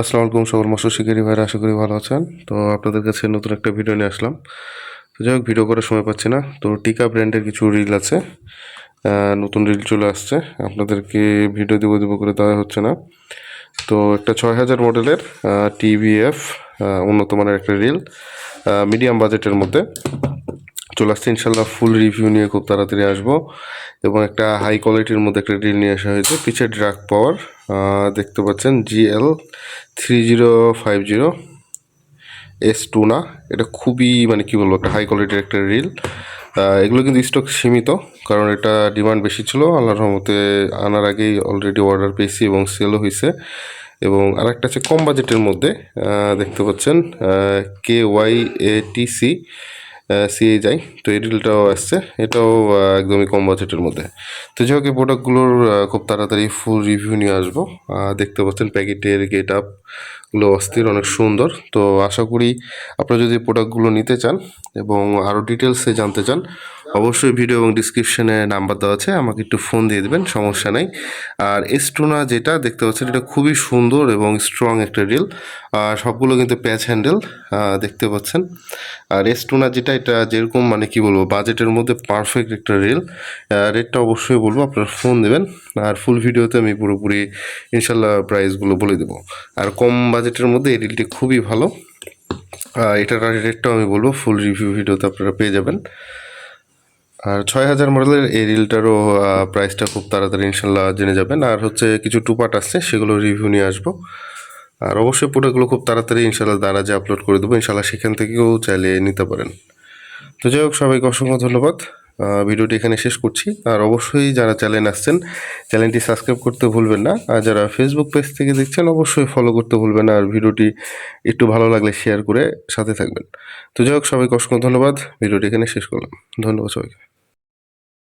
আসসালামু আলাইকুম, সকল মৎস্য শিকারী ভাইরা, আশা করি ভালো আছেন। তো আপনাদের কাছে নতুন একটা ভিডিও নিয়ে আসলাম। তো যাই হোক, ভিডিও করার সময় পাচ্ছি না। তো টিকা ব্র্যান্ডের কিছু রিল আছে। নতুন রিল চলে আসছে। আপনাদেরকে ভিডিও দেবো দেবো করে দেওয়া হচ্ছে না। তো একটা ছয় হাজার মডেলের টিভিএফ উন্নত মানের একটা রিল মিডিয়াম বাজেটের মধ্যে। চলে আসছে ইনশাল্লাহ ফুল রিভিউ নিয়ে খুব তাড়াতাড়ি আসব। এবং একটা হাই কোয়ালিটির মধ্যে একটা রিল নিয়ে আসা হয়েছে। পিছের ড্রাগ পাওয়ার দেখতে পাচ্ছেন GL three zero five zero S two না। এটা খুবই মানে কি বলব, একটা হাই কোয়ালিটির একটা রিল এগুলো কিন্তু স্টক সীমিত, কারণ এটা ডিমান্ড বেশি ছিল। আল্লাহর রহমতে আনার আগেই অলরেডি অর্ডার পেয়েছি এবং সেলও হয়েছে এবং আরেকটা আছে কম বাজেটের মধ্যে দেখতে পাচ্ছেন K Y A T C. CA যাই তো এই ডিলটাও আসছে। এটাও একদমই কম বাজেটের মধ্যে। তো যাই হোক, এই প্রোডাক্টগুলোর খুব তাড়াতাড়ি ফুল রিভিউ নিয়ে আসব। দেখতে পাচ্ছেন প্যাকেটের গেট আপগুলো অস্থির, অনেক সুন্দর। তো আশা করি আপনারা যদি প্রোডাক্টগুলো নিতে চান এবং আরও ডিটেলসে জানতে চান, অবশ্যই ভিডিও এবং ডিসক্রিপশনে নাম্বার দেওয়া আছে। আমাকে একটু ফোন দিয়ে দেবেন, সমস্যা নেই। আর এস্টুনা যেটা, দেখতে পাচ্ছেন এটা খুবই সুন্দর এবং স্ট্রং একটা রিল সবগুলো কিন্তু প্যাচ হ্যান্ডেল দেখতে পাচ্ছেন। আর এস্টুনা যেটা এটা যেরকম মানে কি বলব বাজেটের মধ্যে পারফেক্ট একটা রিল রেটটা অবশ্যই বলব, আপনারা ফোন দেবেন আর ফুল ভিডিওতে আমি পুরোপুরি ইনশাল্লাহ প্রাইসগুলো বলে দেবো। আর কম বাজেটের মধ্যে এই রিলটি খুবই ভালো। এটার রেটটাও আমি বলব ফুল রিভিউ ভিডিওতে আপনারা পেয়ে যাবেন। আর ছয় হাজার মডেলের এই রিলটারও প্রাইসটা খুব তাড়াতাড়ি ইনশাল্লাহ জেনে যাবেন। আর হচ্ছে কিছু টুপাট আসছে, সেগুলো রিভিউ নিয়ে আসব। আর অবশ্যই প্রোডাক্টগুলো খুব তাড়াতাড়ি ইনশাল্লাহ দারাজে আপলোড করে দেবো, ইনশাল্লাহ সেখান থেকেও চাইলে নিতে পারেন। তো যাই হোক, সবাইকে অসংখ্য ধন্যবাদ। ভিডিওটি এখানে শেষ করছি। আর অবশ্যই যারা চ্যানেল আসছেন, চ্যানেলটি সাবস্ক্রাইব করতে ভুলবেন না। আর যারা ফেসবুক পেজ থেকে দেখছেন, অবশ্যই ফলো করতে ভুলবেন না। আর ভিডিওটি একটু ভালো লাগলে শেয়ার করে সাথে থাকবেন। তো যাই হোক, সবাইকে অসংখ্য ধন্যবাদ। ভিডিওটি এখানে শেষ করলাম। ধন্যবাদ সবাইকে।